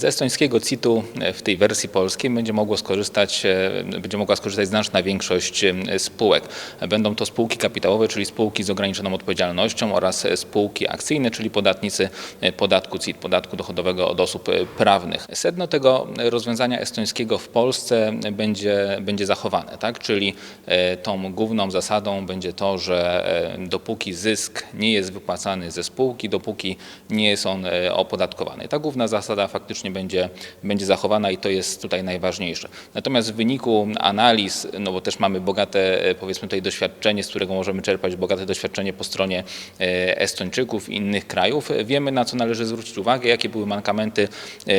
Z estońskiego CIT-u w tej wersji polskiej będzie mogło skorzystać, e, będzie mogła skorzystać znaczna większość e, spółek. Będą to spółki kapitałowe, czyli spółki z ograniczoną odpowiedzialnością oraz spółki akcyjne, czyli podatnicy e, podatku CIT, podatku dochodowego od osób e, prawnych. Sedno tego rozwiązania estońskiego w Polsce będzie, będzie zachowane, tak? czyli e, tą główną zasadą będzie to, że e, dopóki zysk nie jest wypłacany ze spółki, dopóki nie jest on e, opodatkowany. Ta główna zasada faktycznie będzie, będzie zachowana i to jest tutaj najważniejsze. Natomiast w wyniku analiz, no bo też mamy bogate, e, powiedzmy tutaj doświadczenie, z którego możemy czerpać bogate doświadczenie po stronie e, Estończyków i innych krajów, e, wiemy na co należy zwrócić uwagę, jakie były mankamenty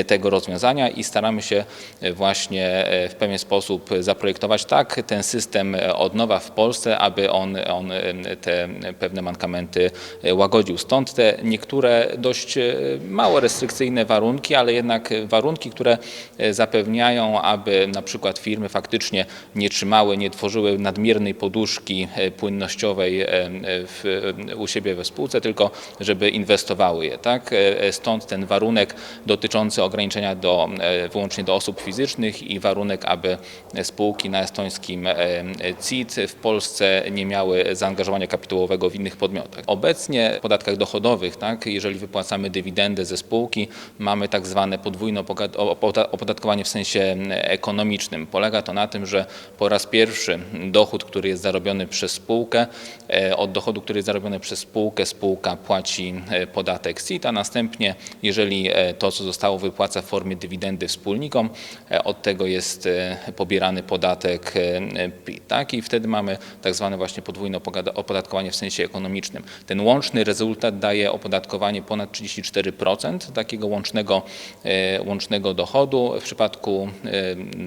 tego rozwiązania i staramy się właśnie w pewien sposób zaprojektować tak ten system od nowa w Polsce, aby on, on te pewne mankamenty łagodził. Stąd te niektóre dość mało restrykcyjne warunki, ale jednak warunki, które e, zapewniają, aby na przykład firmy faktycznie nie trzymały, nie tworzyły nadmiernej poduszki e, płynnościowej e, w, u siebie we spółce, tylko żeby inwestowały je. Tak? Stąd ten warunek dotyczący ograniczenia do, wyłącznie do osób fizycznych i warunek, aby spółki na estońskim CIT w Polsce nie miały zaangażowania kapitałowego w innych podmiotach. Obecnie w podatkach dochodowych, tak, jeżeli wypłacamy dywidendę ze spółki, mamy tak zwane podwójne opodatkowanie w sensie ekonomicznym. Polega to na tym, że po raz pierwszy dochód, który jest zarobiony przez spółkę, e, od dochodu, który jest zarobiony przez spółkę, spółka płaci e, podatek CIT, a następnie, jeżeli e, to, co zostało wypłaca w formie dywidendy wspólnikom, od tego jest pobierany podatek PIT. Tak? I wtedy mamy tak zwane właśnie podwójne opodatkowanie w sensie ekonomicznym. Ten łączny rezultat daje opodatkowanie ponad 34% takiego łącznego, łącznego dochodu. W przypadku e,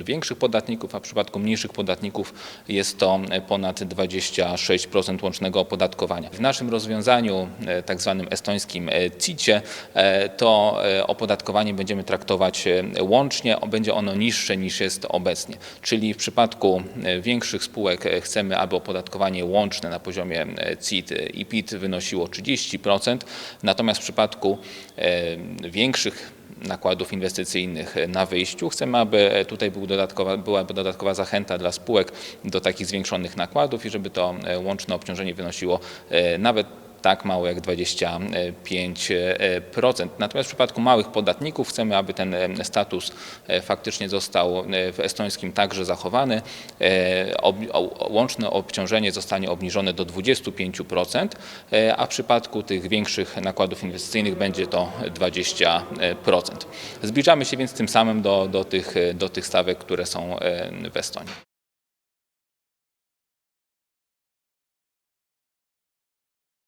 większych podatników, a w przypadku mniejszych podatników jest to e, ponad 26% łącznego opodatkowania. W naszym rozwiązaniu, e, tak zwanym estońskim e, CIT-cie, e, to e, opodatkowanie będziemy traktować e, łącznie, będzie ono niższe niż jest obecnie. Czyli w przypadku e, większych spółek e, chcemy, aby opodatkowanie łączne na poziomie e, CIT i PIT wynosiło 30%, natomiast w przypadku e, większych nakładów inwestycyjnych na wyjściu. Chcemy, aby tutaj był dodatkowa, była dodatkowa zachęta dla spółek do takich zwiększonych nakładów i żeby to e, łączne obciążenie wynosiło e, nawet tak mało jak 25%. Natomiast w przypadku małych podatników chcemy, aby ten e, status e, faktycznie został e, w estońskim także zachowany. Łączne obciążenie zostanie obniżone do 25%, e, a w przypadku tych większych nakładów inwestycyjnych będzie to 20%. Zbliżamy się więc tym samym do, do, tych, do tych stawek, które są w Estonii.